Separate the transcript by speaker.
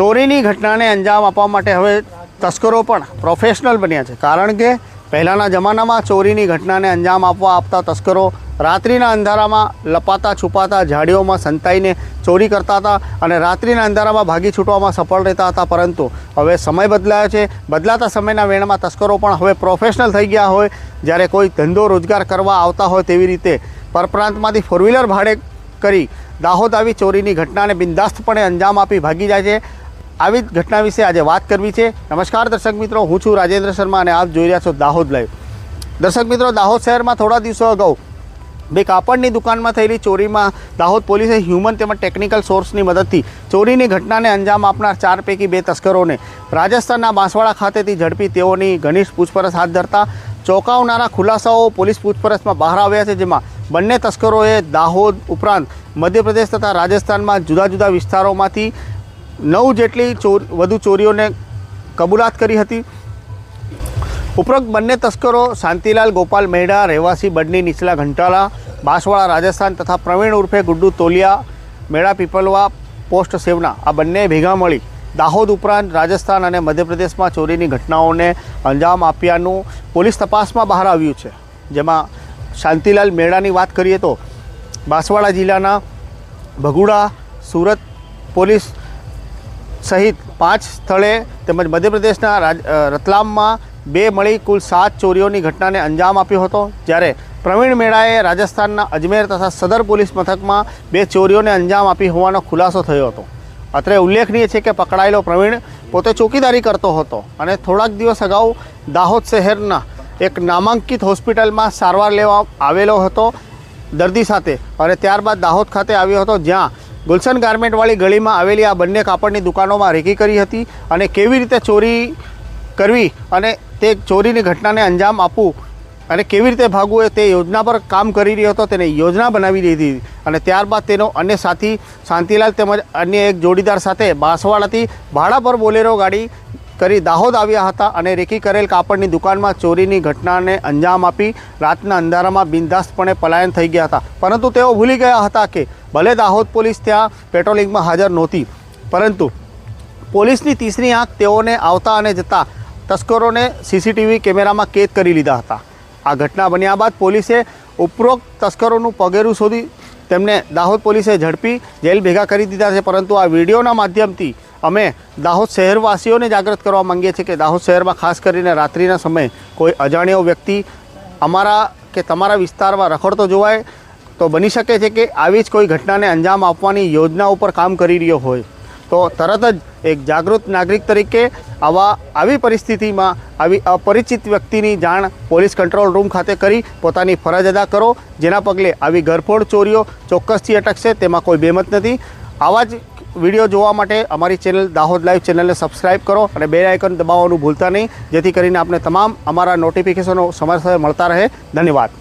Speaker 1: ચોરીની ઘટનાને અંજામ આપવા માટે હવે તસ્કરો પણ પ્રોફેશનલ બન્યા છે. કારણ કે પહેલાંના જમાનામાં ચોરીની ઘટનાને અંજામ આપવા આપતા તસ્કરો રાત્રિના અંધારામાં લપાતા છુપાતા ઝાડીઓમાં સંતાઈને ચોરી કરતા હતા અને રાત્રિના અંધારામાં ભાગી છૂટવામાં સફળ રહેતા હતા. પરંતુ હવે સમય બદલાયો છે. બદલાતા સમયના વેણમાં તસ્કરો પણ હવે પ્રોફેશનલ થઈ ગયા હોય. જ્યારે કોઈ ધંધો રોજગાર કરવા આવતા હોય તેવી રીતે પરપ્રાંતમાંથી ફોર વ્હીલર ભાડે કરી દાહોદ આવી ચોરીની ઘટનાને બિંદાસ્તપણે અંજામ આપી ભાગી જાય છે. આવી જ ઘટના વિશે આજે વાત કરવી છે. નમસ્કાર દર્શક મિત્રો, હું છું રાજેન્દ્ર શર્મા અને આપ જોઈ રહ્યા છો દાહોદ લાઈવ. દર્શક મિત્રો, દાહોદ શહેરમાં થોડા દિવસો અગાઉ બે કાપડની દુકાનમાં થયેલી ચોરીમાં દાહોદ પોલીસે હ્યુમન તેમજ ટેકનિકલ સોર્સની મદદથી ચોરીની ઘટનાને અંજામ આપનાર ચાર પૈકી બે તસ્કરોને રાજસ્થાનના બાંસવાડા ખાતેથી ઝડપી તેઓની ઘનિષ્ઠ પૂછપરછ હાથ ધરતા ચોંકાવનારા ખુલાસાઓ પોલીસ પૂછપરછમાં બહાર આવ્યા છે, જેમાં બંને તસ્કરોએ દાહોદ ઉપરાંત મધ્યપ્રદેશ તથા રાજસ્થાનમાં જુદા જુદા વિસ્તારોમાંથી નવ જેટલી ચોર, વધુ ચોરીઓને કબૂલાત કરી હતી. ઉપરોક્ત બંને તસ્કરો શાંતિલાલ ગોપાલ મેઢા રહેવાસી બડની નીચલા ઘંટાલા બાંસવાડા, રાજસ્થાન તથા પ્રવીણ ઉર્ફે ગુડ્ડુ તોલિયા મેળા પીપલવા, પોસ્ટ સેવના આ બંને ભેગા મળી દાહોદ ઉપરાંત રાજસ્થાન અને મધ્યપ્રદેશમાં ચોરીની ઘટનાઓને અંજામ આપ્યાનું પોલીસ તપાસમાં બહાર આવ્યું છે. જેમાં શાંતિલાલ મેળાની વાત કરીએ તો બાંસવાડા જિલ્લાના ભગુડા, સુરત પોલીસ સહિત પાંચ સ્થળે તેમજ મધ્યપ્રદેશના રતલામમાં બે મળી કુલ સાત ચોરીઓની ઘટનાને અંજામ આપ્યો હતો, જ્યારે પ્રવીણ મેળાએ રાજસ્થાનના અજમેર તથા સદર પોલીસ મથકમાં બે ચોરીઓને અંજામ આપી હોવાનો ખુલાસો થયો હતો. અત્રે ઉલ્લેખનીય છે કે પકડાયેલો પ્રવીણ પોતે ચોકીદારી કરતો હતો અને થોડાક દિવસ અગાઉ દાહોદ શહેરના એક નામાંકિત હોસ્પિટલમાં સારવાર લેવા આવેલો હતો દર્દી સાથે અને ત્યારબાદ દાહોદ ખાતે આવ્યો હતો, જ્યાં ગુલશન ગાર્મેન્ટવાળી ગલીમાં આવેલી આ બંને કાપડની દુકાનોમાં રેકી કરી હતી અને કેવી રીતે ચોરી કરવી અને તે ચોરીની ઘટનાને અંજામ આપવું અને કેવી રીતે ભાગવું એ તે યોજના પર કામ કરી રહ્યો હતો તેને યોજના બનાવી દીધી અને ત્યારબાદ તેનો અન્ય સાથી શાંતિલાલ તેમજ અન્ય એક જોડીદાર સાથે બાંસવાડાથી ભાડા પર બોલેરો ગાડી કરી દાહોદ આવ્યા હતા અને રેકી કરેલ કાપડની દુકાનમાં ચોરીની ઘટનાને અંજામ આપી રાતના અંધારામાં બિનધાસ્તપણે પલાયન થઈ ગયા હતા. પરંતુ તેઓ ભૂલી ગયા હતા કે ભલે દાહોદ પોલીસ ત્યાં પેટ્રોલિંગમાં હાજર નહોતી, પરંતુ પોલીસની તીસરી આંખ તેઓને આવતા અને જતા તસ્કરોને સીસીટીવી કેમેરામાં કેદ કરી લીધા હતા. આ ઘટના બન્યા બાદ પોલીસે ઉપરોક્ત તસ્કરોનું પગેરું શોધી તેમને દાહોદ પોલીસે ઝડપી જેલ ભેગા કરી દીધા છે, પરંતુ આ વિડીયોના માધ્યમથી અમે દાહોદ શહેરવાસીઓને જાગૃત કરવા માંગીએ છીએ કે દાહોદ શહેરમાં ખાસ કરીને રાત્રિના સમયે કોઈ અજાણ્યો વ્યક્તિ અમારા કે તમારા વિસ્તારમાં રખડતો જોવાય તો બની શકે છે કે આવી જ કોઈ ઘટનાને અંજામ આપવાની યોજના ઉપર કામ કરી રહ્યો હોય. તો તરત જ એક જાગૃત નાગરિક તરીકે આવા આવી પરિસ્થિતિમાં આવી અપરિચિત વ્યક્તિની જાણ પોલીસ કંટ્રોલ રૂમ ખાતે કરી પોતાની ફરજ અદા કરો. જેના પગલે આવી ગરફોડ ચોરીઓ ચોક્કસથી અટકશે, તેમાં કોઈ બેમત નથી. આવા જ વીડિયો જોવા માટે અમારી ચેનલ દાહોદ લાઈવ ચેનલને સબસ્ક્રાઇબ કરો અને બે આઇકન દબાવવાનું ભૂલતા નહીં. જેથી કરીને આપને તમામ અમારા નોટિફિકેશનો સમયસર મળતા રહે. ધન્યવાદ.